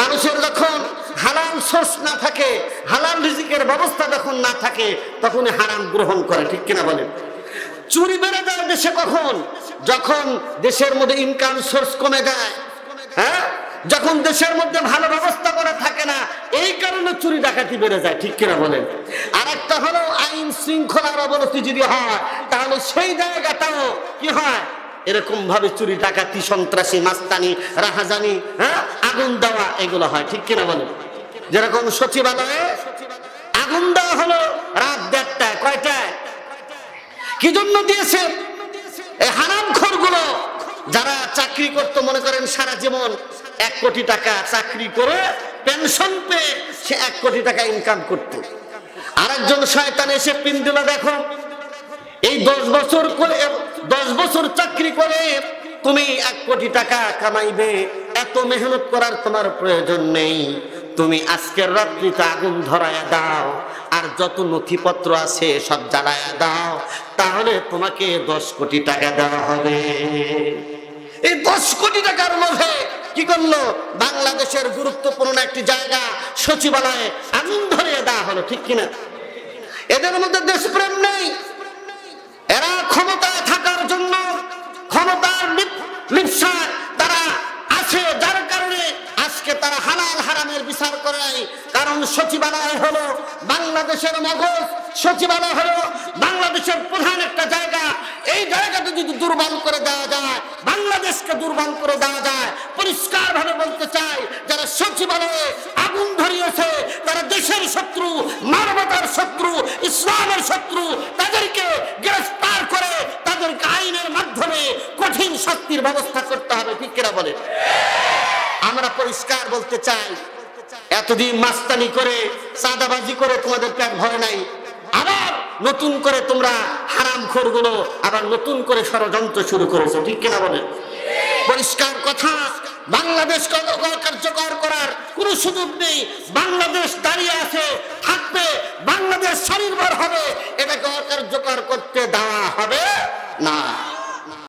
মানুষের যখন হালাল সোর্স না থাকে, হালাল রিজিকের ব্যবস্থা যখন না থাকে, তখন হারাম গ্রহণ করে, ঠিক কিনা বলেন? চুরি বেড়ে যায় দেশে কখন? যখন দেশের মধ্যে ইনকাম সোর্স কমে যায় হ্যাঁ? যখন দেশের মধ্যে ভালো ব্যবস্থা করা থাকে না, এই কারণে চুরি ডাকাতি বেড়ে যায়, ঠিক কিনা বলেন? আর একটা হলো আইন শৃঙ্খলার অবনতি যদি হয়, তাহলে সেই জায়গাটাও কি হয়? এরকম ভাবে চুরি ডাকাতি, সন্ত্রাসী, মাস্তানি, রাহাজানি হ্যাঁ? আগুন দেওয়া, এগুলো হয়, ঠিক কিনা বলেন? যেরকম সচিবালয়ে আগুন দেওয়া হলো রাত দেড়টায়, কয়টায়? কি জন্য দিয়েছে? এই হারামগুলো যারা চাকরি করতে, মনে করেন সারা জীবন এক কোটি টাকা চাকরি করে পেনশন পেয়ে সে এক কোটি টাকা ইনকাম করত। আরেকজন শয়তান এসে পিন দিল, দেখো, এই দশ বছর করে, দশ বছর চাকরি করে তুমি এক কোটি টাকা কামাইবে। এত মেহনত করার তোমার প্রয়োজন নেই। তুমি আজকের রাত্রিতে আগুন ধরায়া দাও, আর যত নথিপত্র আছে সব জ্বালায়া দাও, তাহলে তোমাকে দশ কোটি টাকা দেওয়া হবে। এই দশ কোটি টাকার মধ্যে কি করল? বাংলাদেশের গুরুত্বপূর্ণ একটি জায়গা সচিবালয়ে আগুন ধরিয়ে দেওয়া হলো, ঠিক কিনা? এদের মধ্যে দেশপ্রেম নেই। এরা ক্ষমতায় থাকার জন্য ক্ষমতার লিপ- হারামের বিচার করে। কারণ সচিবালয় হলো বাংলাদেশের মগজ। সচিবালয় হলো বাংলাদেশের প্রধান একটা জায়গা। এই জায়গাটা যদি দুর্বল করে দেওয়া যায়, বাংলাদেশকে দুর্বল করে দেওয়া যায় পরিষ্কার ভাবে বলতে চাই, যারা সচিবালয়ে আগুন ধরিয়েছে, তারা দেশের শত্রু, মানবতার শত্রু, ইসলামের শত্রু, তাদেরকে গ্রেফতার করে তাদেরকে আইনের মাধ্যমে কঠিন শক্তির ব্যবস্থা করতে হবে। ঠিক বলে আমরা পরিষ্কার বলতে চাই, এতদিন মাস্তানি করে সাদাবাজি করে তোমাদের পেট ভরে নাই, আবার নতুন করে তোমরা হারামগুলো আবার নতুন করে ষড়যন্ত্র শুরু করেছ, ঠিক কিনা বলে? পরিষ্কার কথা, বাংলাদেশ কার্যকর করার কোন সুযোগ নেই, বাংলাদেশ দাঁড়িয়ে আছে, থাকবে, বাংলাদেশ স্বনির্ভর হবে